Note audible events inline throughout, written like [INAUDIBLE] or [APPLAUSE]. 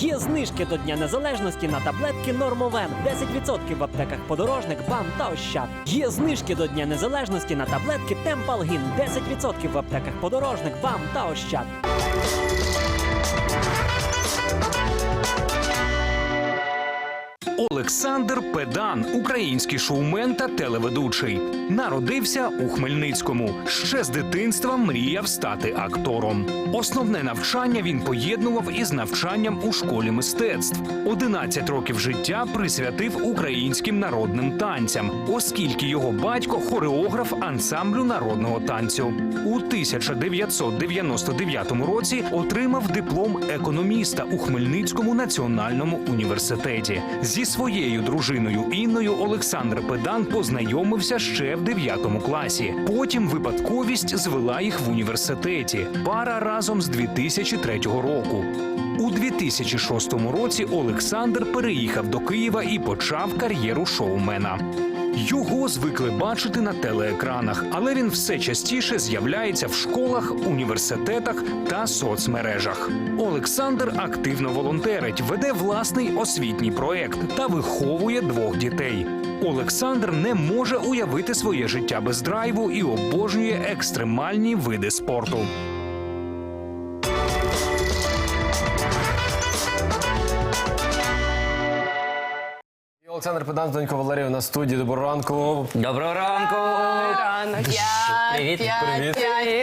Є знижки до Дня Незалежності на таблетки Нормовен. 10% в аптеках подорожник, бам та ощад. Є знижки до Дня Незалежності на таблетки Темпалгін. 10% в аптеках подорожник, бам та ощад. Олександр Педан, український шоумен та телеведучий, народився у Хмельницькому. Ще з дитинства мріяв стати актором. Основне навчання він поєднував із навчанням у школі мистецтв. 11 років життя присвятив українським народним танцям, оскільки його батько хореограф ансамблю народного танцю. У 1999 році отримав диплом економіста у Хмельницькому національному університеті. Зі своєю дружиною Інною Олександр Педан познайомився ще в 9 класі. Потім випадковість звела їх в університеті. Пара разом з 2003 року. У 2006 році Олександр переїхав до Києва і почав кар'єру шоумена. Його звикли бачити на телеекранах, але він все частіше з'являється в школах, університетах та соцмережах. Олександр активно волонтерить, веде власний освітній проект та виховує двох дітей. Олександр не може уявити своє життя без драйву і обожнює екстремальні види спорту. Олександр Педан, донько Валерія на студії. Доброго ранку. Доброго ранку! Ранок. Привіт. Привіт.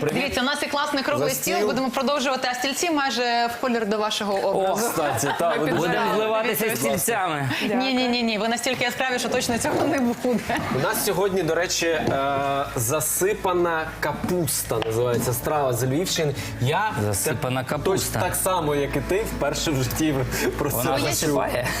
Привіт. Дивіться, у нас є класний круглий стіл. стіл. Будемо продовжувати, а стільці майже в колір до вашого О, образу. кстати, так. ви дуже- Будемо вливатися стільцями. Ні, ні, ні, ні. Ви настільки яскраві, що точно цього не буде. У нас сьогодні, до речі, е, засипана капуста називається страва з Львівщини. Я Засипана так- капуста. точно так само, як і ти, вперше в житті про це Вона почув. засипає. [LAUGHS]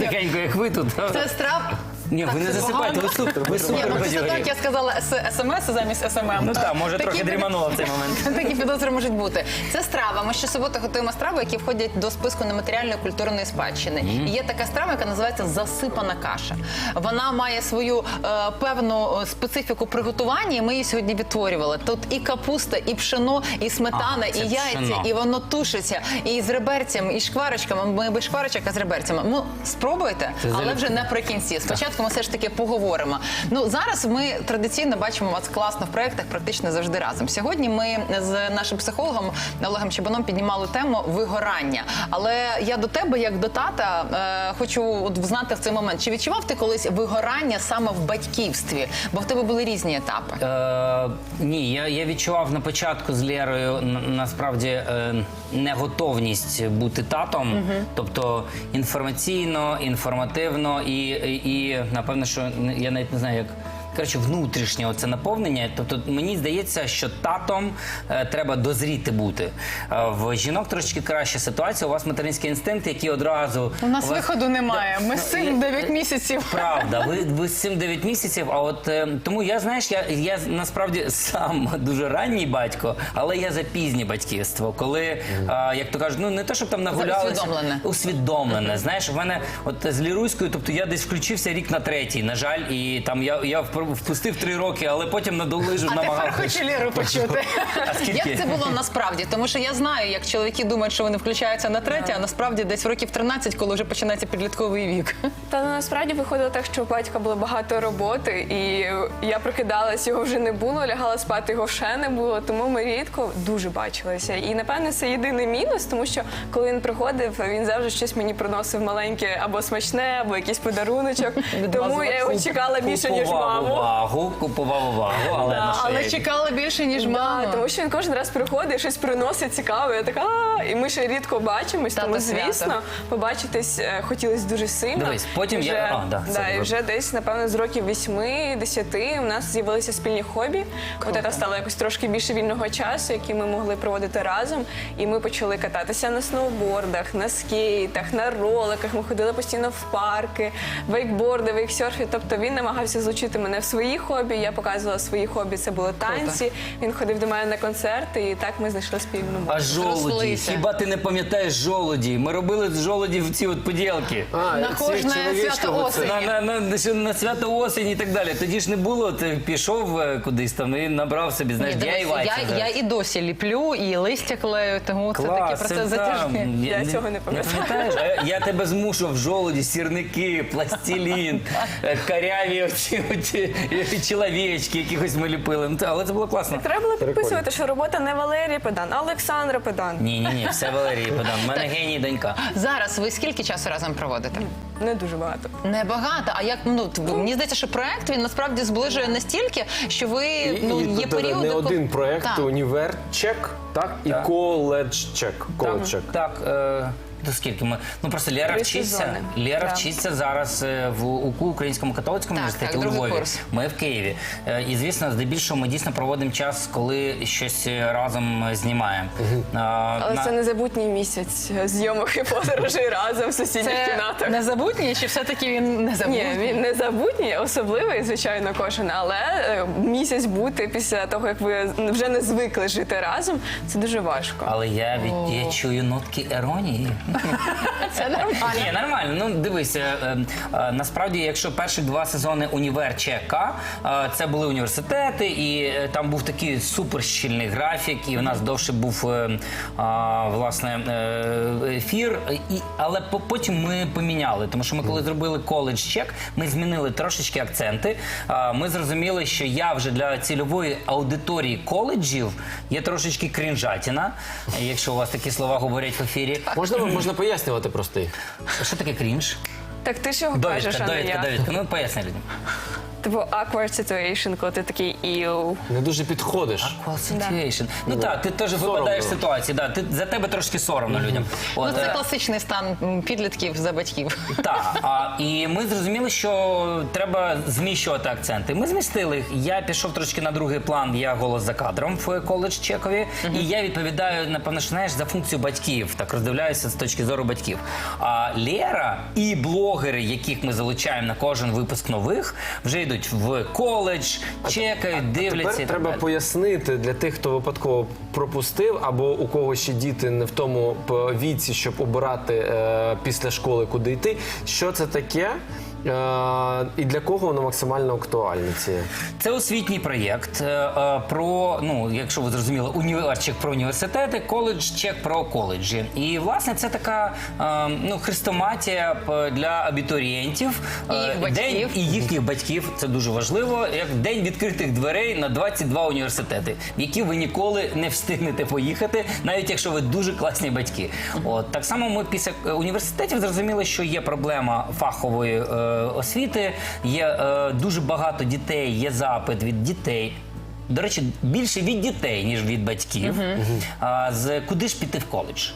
тихенько, як ви тут. Це страв. Ні, ви не це засипайте, ви супер, ви Ні, супер ну це так, я сказала с- смс замість СММ. Ну так, може трохи дріманула в цей момент. [LAUGHS] Такі підозри можуть бути. Це страва. Ми щосуботи готуємо страви, які входять до списку нематеріальної культурної спадщини. І є така страва, яка називається засипана каша. Вона має свою е, певну е, специфіку приготування, і ми її сьогодні відтворювали. Тут і капуста, і пшено, і сметана, А, це і яйця, пшено. і воно тушиться, і з реберцями, і шкварочками. Ми без шкварочок, а з реберцями. Ну, спробуйте, Це але залюбки. вже наприкінці. Спочатку ми все ж таки поговоримо. Ну зараз ми традиційно бачимо вас класно в проєктах практично завжди разом. Сьогодні ми з нашим психологом Олегом Чебаном піднімали тему вигорання. Але я до тебе, як до тата, е, хочу от знати в цей момент, чи відчував ти колись вигорання саме в батьківстві? Бо в тебе були різні етапи. Е, ні, я, я відчував на початку з Лєрою на- насправді е, неготовність бути татом, тобто інформаційно, інформативно і, і, і напевно, що я навіть не знаю, як. Коротше, внутрішнє оце наповнення. Тобто мені здається, що татом е, треба дозріти бути. Е, в жінок трошки краща ситуація. У вас материнський інстинкт, який одразу У нас вас- виходу немає. Ми з цим 9 місяців. Правда, ви, [LAUGHS] ви з цим 9 місяців. А от е, тому я знаєш, я, я насправді сам [LAUGHS] дуже ранній батько, але я за пізнє батьківство. Коли, е, як то кажуть, ну не те, щоб там нагулялися. усвідомлене. Усвідомлене. Знаєш, в мене от з ліруською, тобто я десь включився рік на третій, на жаль, і там я, я впр- впустив три роки, але потім надолижив А тепер намагався. хочу Ліру почути. [LAUGHS] А? Як це було насправді? Тому що я знаю, як чоловіки думають, що вони включаються на третє, а насправді десь в років 13, коли вже починається підлітковий вік. Та ну, насправді виходило так, що у батька було багато роботи, і я прокидалась, його вже не було, лягала спати, його ще не було. Тому ми рідко дуже бачилися. І напевне це єдиний мінус, тому що коли він приходив, він завжди щось мені приносив маленьке або смачне, або якийсь подаруночок. Тому я його чекала більше ніж маму. Увагу, купував увагу, але Да, на Але шиї. чекала більше, ніж Да, мама. тому що він кожен раз приходить, щось приносить цікаве. Я така, «А». і ми ще рідко бачимось, Тато тому свято. звісно, побачитись е, хотілося дуже сильно. Дивись, потім вже, я- а, да, це да, і добре. вже десь, напевно, з років 8-10 у нас з'явилися спільні хобі. От це стало якось трошки більше вільного часу, який ми могли проводити разом. І ми почали кататися на сноубордах, на скейтах, на роликах. Ми ходили постійно в парки, вейкборди, вейксерфі. Тобто він намагався злучити мене свої хобі, я показувала свої хобі. Це були танці. Він ходив до мене на концерти, і так ми знайшли спільну мову. А Зрослися. хіба ти не пам'ятаєш жолуді? Ми робили з жолудів ці от поділки. А, На кожне свято оце. осені. На, на, на, ще на свято осінь і так далі. Тоді ж не було, ти пішов е, кудись там і набрав собі, знаєш, Ні, дивись, DIY. я, це я і досі ліплю, і листя клею, тому це таке процес це затяжний. Я цього не пам'ятаю. пам'ятаєш? А Я тебе змушував жолуді, сірники, пластилін, [LAUGHS] е, каряві оці, оці [LAUGHS] чоловічки, якихось ми ліпили. Ну, та, Але це було класно. Треба було підписувати, що робота не Валерія Педан, а Олександра Педан. Ні, ні, ні, все Валерій Педан. У мене геній донька. Зараз ви скільки часу разом проводите? Не дуже багато. Небагато. А як ну т- мені здається, що проект він насправді зближує настільки, що ви І, ну і є тут періоди не коли- один проект, Так. універ так, і коледж чек. Так, е, до скільки ми. Ну просто Лера Три вчиться. сезони. Лера Да. вчиться зараз е, в УКУ Українському католицькому Так, університеті так, у другий Львові. курс. Ми в Києві. Е, І звісно, здебільшого ми дійсно проводимо час, коли щось е, разом е, знімаємо. А, Але на- це незабутній місяць зйомок і подорожей разом в сусідніх Це кімнатах. незабутнє, чи все-таки він Ні, незабутній? він незабутній, особливий, звичайно, кожен, але е, місяць бути після того, як ви вже не звикли жити разом, це дуже важко. Але я від я чую нотки іронії. [LAUGHS] Це нормально. Ні, нормально. Ну дивися, е, е, насправді, якщо перші два сезони універ ЧК, е, це були університети, і е, там був такий суперщільний графік, і в нас довше був е, а, власне е, ефір. І, але по- потім ми поміняли, тому що ми коли зробили коледж чек, ми змінили трошечки акценти. А, Ми зрозуміли, що я вже для цільової аудиторії коледжів є трошечки крінжатіна, якщо у вас такі слова говорять в ефірі. Можна, можна пояснювати просто їх? Що таке крінж? Так ти ж його кажеш, Довідка, а не довідка, я. довідка. Ну поясни людям. Типу awkward situation, коли ти такий іу. Не дуже підходиш. Call situation. Ну так, ти теж Соромно. випадаєш з ситуації. Да, ти, за тебе трошки соромно людям. Ну це е, класичний стан м, підлітків за батьків. [LAUGHS] Так, а, і ми зрозуміли, що треба зміщувати акценти. Ми змістили їх. Я пішов трошки на другий план. Я голос за кадром в коледж Чекові, і я відповідаю, напевно, що знаєш за функцію батьків. Так роздивляюся з точки зору батьків. А Лера і блогери, яких ми залучаємо на кожен випуск нових, вже йдуть в коледж, чекають, дивляться. і Тепер так треба далі. пояснити для тих, хто випадково пропустив, або у кого ще діти не в тому віці, щоб обирати е, після школи, куди йти. Що це таке? Е, і для кого воно максимально актуальне? Ці Це освітній проєкт е, е, про, ну, якщо ви зрозуміли, універчик про університети, коледж чек про коледжі. І власне це така ну, хрестоматія для абітурієнтів. І. День і їхніх батьків. Це дуже важливо. Як день відкритих дверей на 22 університети, в які ви ніколи не встигнете поїхати, навіть якщо ви дуже класні батьки. От так само ми після університетів зрозуміли, що є проблема фахової е, освіти. Є е, дуже багато дітей, є запит від дітей. До речі, більше від дітей, ніж від батьків. А, з куди ж піти в коледж?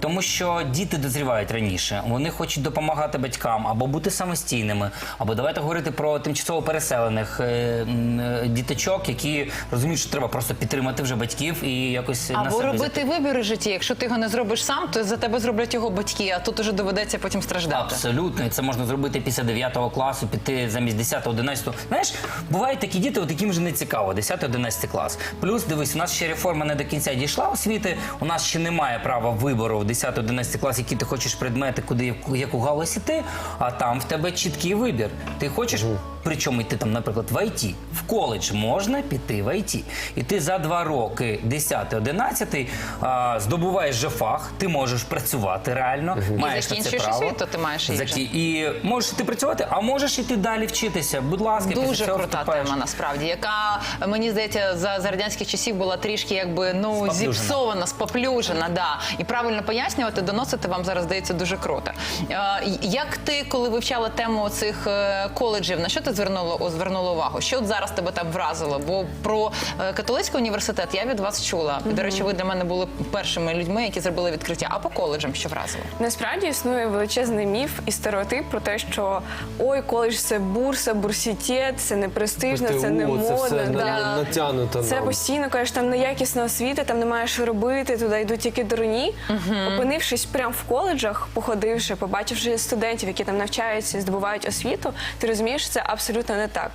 Тому що діти дозрівають раніше, вони хочуть допомагати батькам або бути самостійними, або давайте говорити про тимчасово переселених е, е, діточок, які розуміють, що треба просто підтримати вже батьків і якось на Або себе робити вибір у житті. Якщо ти його не зробиш сам, то за тебе зроблять його батьки, а тут уже доведеться потім страждати. Абсолютно, і це можна зробити після 9 класу, піти замість 10 11 Знаєш, бувають такі діти, от яким вже не цікаво, 10 11 клас. Плюс, дивись, у нас ще реформа не до кінця дійшла освіти. У нас ще немає права вибору в 10 11 клас, які ти хочеш предмети, куди яку галузь іти, а там в тебе чіткий вибір. Ти хочеш. Причому йти там, наприклад, в ІТ. В коледж можна піти в ІТ. І ти за два роки, 10-11, здобуваєш же фах, ти можеш працювати реально, маєш на це закінчуєш право. освіту, ти маєш її Закі- І можеш ти працювати, а можеш іти далі вчитися. Будь ласка, після Дуже цього крута вступаєш. тема, насправді, яка мені здається за, за радянських часів була трішки якби ну Споплюжена. зіпсована, споплюжена. Да. І правильно пояснювати, доносити вам зараз здається дуже круто. Е, як ти, коли вивчала тему цих е, коледжів, на що ти звернула о, звернула увагу? Що от зараз тебе там вразило? Бо про е, католицький університет я від вас чула. До речі, ви для мене були першими людьми, які зробили відкриття. А по коледжам що вразило? Насправді існує величезний міф і стереотип про те, що ой, коледж це бурса, бурсітет, це не престижно, це не модно. все да. натягнуто Це нам. постійно кажеш, там неякісна освіта, там немає що робити, туди йдуть тільки дурні. Опинившись прямо в коледжах, походивши, побачивши студентів, які там навчаються, здобувають освіту, ти розумієш, це абсолютно не так.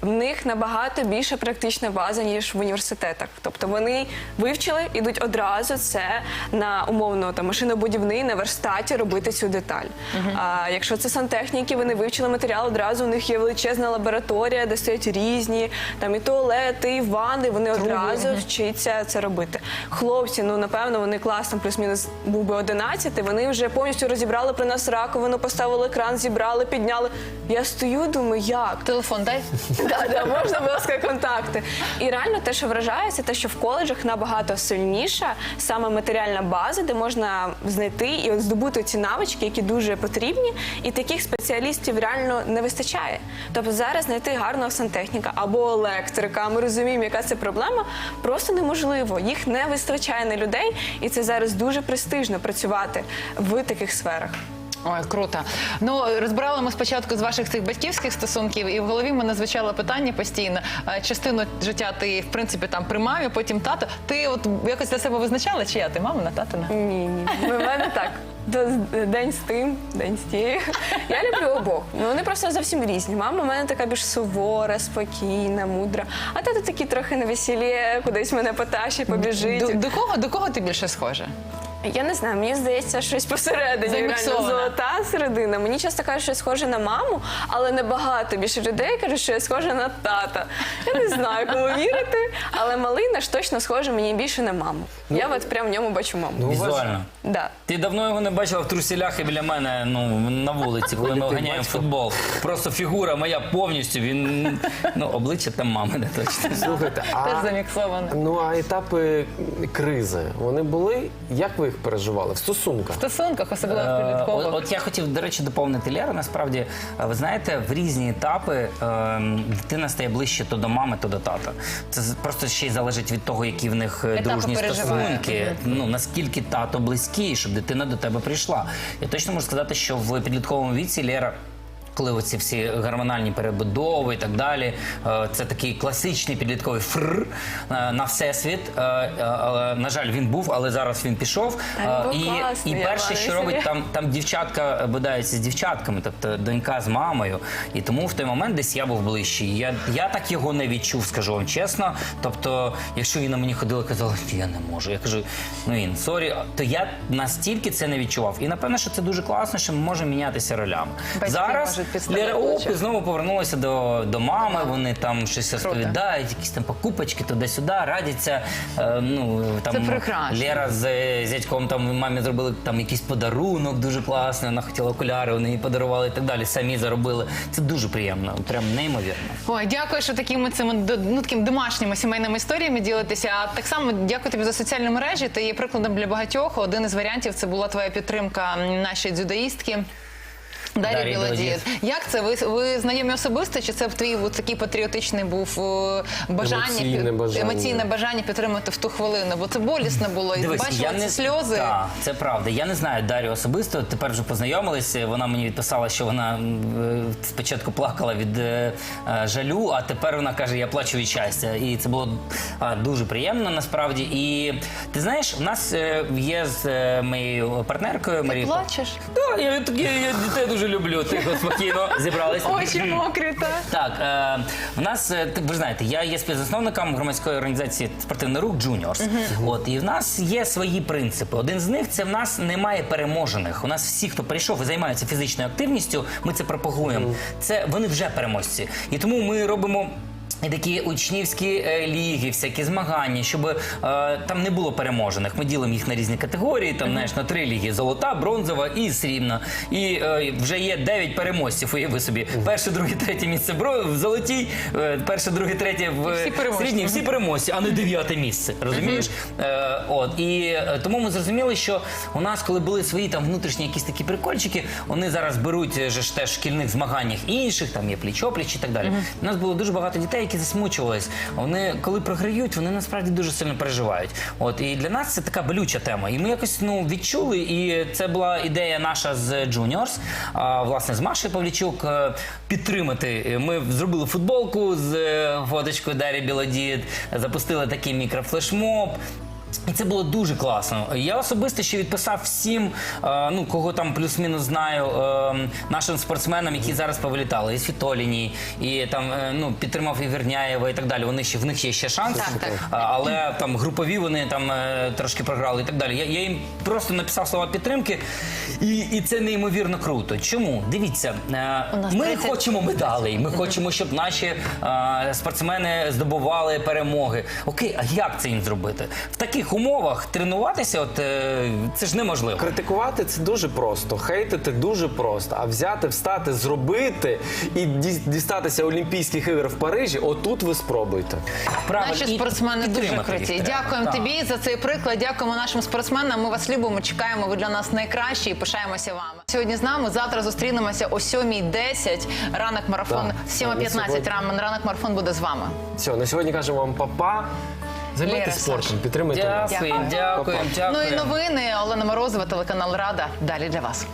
В них набагато більше практична база, ніж в університетах. Тобто вони вивчили, ідуть одразу це на умовно там машинобудівний на верстаті робити цю деталь. А якщо це сантехніки, вони вивчили матеріал одразу. У них є величезна лабораторія, де стоять різні там і туалети, і ванни. Вони одразу вчаться це робити. Хлопці, ну напевно, вони класно, плюс-мінус був би 11, Вони вже повністю розібрали при нас раковину, поставили екран, зібрали, підняли. Я стою, думаю, як? Телефон дай. [LAUGHS] Да, да, можна, будь ласка, контакти. І реально те, що вражає, це те, що в коледжах набагато сильніша саме матеріальна база, де можна знайти і от здобути ці навички, які дуже потрібні, і таких спеціалістів реально не вистачає. Тобто зараз знайти гарного сантехніка або електрика, ми розуміємо, яка це проблема, просто неможливо. Їх не вистачає на людей, і це зараз дуже престижно працювати в таких сферах. Ой, круто. Ну розбирали ми спочатку з ваших цих батьківських стосунків, і в голові мене звучало питання постійно. Частину життя ти в принципі там при мамі, потім тато. Ти от якось для себе визначала, чи я ти мамина, татина? Ні, ні. В мене так. День з тим, день з тією. Я люблю обох. Ну вони просто зовсім різні. Мама в мене така більш сувора, спокійна, мудра. А тато такий трохи на весіллі, кудись мене потащить, побіжить. До, до кого до кого ти більше схожа? Я не знаю, мені здається, щось посередині. Реально золота середина. Мені часто кажуть, що я схожа на маму, але небагато більше людей кажуть, що я схожа на тата. Я не знаю, кому вірити, але малий наш точно схожий мені більше на маму. я от прям в ньому бачу маму. Ну, Візуально. Да. Ти давно його не бачила в труселях і біля мене ну, на вулиці, коли ми Ти ганяємо футбол. Просто фігура моя повністю. Він ну, обличчя там мами не точно. Слухайте, Теж а, заміксоване. ну, а етапи кризи, вони були? Як ви їх переживали? В стосунках? В стосунках, особливо в Е, підліткових. От, от я хотів, до речі, доповнити Леру. Насправді, е, ви знаєте, в різні етапи е, дитина стає ближче то до мами, то до тата. Це просто ще й залежить від того, які в них е, Етапи дружні переживає. стосунки. Ну наскільки тато близький, щоб дитина до тебе прийшла. Я точно можу сказати, що в підлітковому віці Лера. Коли оці всі гормональні перебудови і так далі, е, це такий класичний підлітковий фр е, на всесвіт. Е, На жаль, він був, але зараз він пішов. Та І, класний, і перше, що робить там, там дівчатка бодається з дівчатками, тобто донька з мамою. І тому в той момент десь я був ближчий. Я, я так його не відчув, скажу вам чесно. Тобто, якщо він на мені ходив і казав, я не можу. Я кажу, ну він сорі, то я настільки це не відчував. І напевно, що це дуже класно, що ми можемо мінятися ролями. Батьки Зараз підставляти Лера плече. Знову повернулася до, до мами. Вони там щось розповідають, якісь там покупочки туди-сюди, радяться. Е, ну там Це прекрасно. Лера з зятьком там мамі зробили там якийсь подарунок дуже класний. Вона хотіла окуляри, вони їй подарували і так далі. Самі заробили. Це дуже приємно, прям неймовірно. Ой, дякую, що такими цими ну, такими домашніми сімейними історіями ділитеся. А так само дякую тобі за соціальні мережі. Ти є прикладом для багатьох. Один із варіантів це була твоя підтримка нашої дзюдоїстки. Білодієт. Білодієт. Як це? Ви, ви знайомі особисто? Чи це в твій от такий патріотичний був е, бажання, Емоційне бажання. емоційне бажання підтримати в ту хвилину? Бо це болісно було. І бачила ці сльози. Так, це правда. Я не знаю Дар'ю особисто. Тепер вже познайомились. Вона мені відписала, що вона м, е, спочатку плакала від е, е, жалю, а тепер вона каже, я плачу від щастя. І це було а, дуже приємно насправді. І ти знаєш, в нас е, є з е, моєю партнеркою Ти Марією. плачеш? Так, я, я, я дітей дуже люблю. Тихо, спокійно, зібралися. Очі мокрі, так. Так, е, в нас, е, ти- ви ж знаєте, я є співзасновником громадської організації спортивний рух Джуніорс. От і в нас є свої принципи. Один з них це в нас немає переможених. У нас всі, хто прийшов і займається фізичною активністю, ми це пропагуємо. Це вони вже переможці. І тому ми робимо. І такі учнівські е, ліги, всякі змагання, щоб е, там не було переможених. Ми ділимо їх на різні категорії, там знаєш, на три ліги: золота, бронзова і срібна. І е, вже є дев'ять переможців. Уяви собі. Перше, друге, третє місце в золотій, перше, друге, третє в всі. Всі переможці, а не дев'яте місце. Розумієш? Е, от і тому ми зрозуміли, що у нас, коли були свої там внутрішні якісь такі прикольчики, вони зараз беруть же ж теж в шкільних змаганнях інших, там є пліч-опліч і так далі. У нас було дуже багато дітей, які засмучувались. Вони коли програють, вони насправді дуже сильно переживають. От і для нас це така болюча тема. І ми якось ну відчули, і це була ідея наша з Juniors, а, власне з Машею Павлічук е, підтримати. Ми зробили футболку з е, фоточкою Дарі Білодід, запустили такий мікрофлешмоб. І це було дуже класно. Я особисто ще відписав всім, е, ну кого там плюс-мінус знаю, е, нашим спортсменам, які зараз повилітали, і Світоліні, і там е, ну підтримав і Верняєва і так далі. Вони ще в них є ще шанс, Так, так. Але там групові вони там трошки програли і так далі. Я, я їм просто написав слова підтримки, і, і це неймовірно круто. Чому? Дивіться, ми 30 хочемо медалей. Ми хочемо, щоб наші спортсмени здобували перемоги. Окей, а як це їм зробити? В таких умовах тренуватися, от е, це ж неможливо. Критикувати це дуже просто, хейтити дуже просто. А взяти, встати, зробити і ді- дістатися Олімпійських ігор в Парижі, отут ви спробуйте. Правильно. Наші І спортсмени дуже підтримати їх круті. треба. Дякуємо Так. тобі за цей приклад. Дякуємо нашим спортсменам. Ми вас любимо, чекаємо. Ви для нас найкращі і пишаємося вами. Сьогодні з нами. Завтра зустрінемося о 7.10. Ранок марафон Так. 7.15. Сьогодні- Ранок ранок марафон буде з вами. Все, на сьогодні кажемо вам папа. Займайтесь спортом, підтримуйте. нас. Дякую, дякую, дякую. Ну і новини Олена Морозова, телеканал Рада. Далі для вас.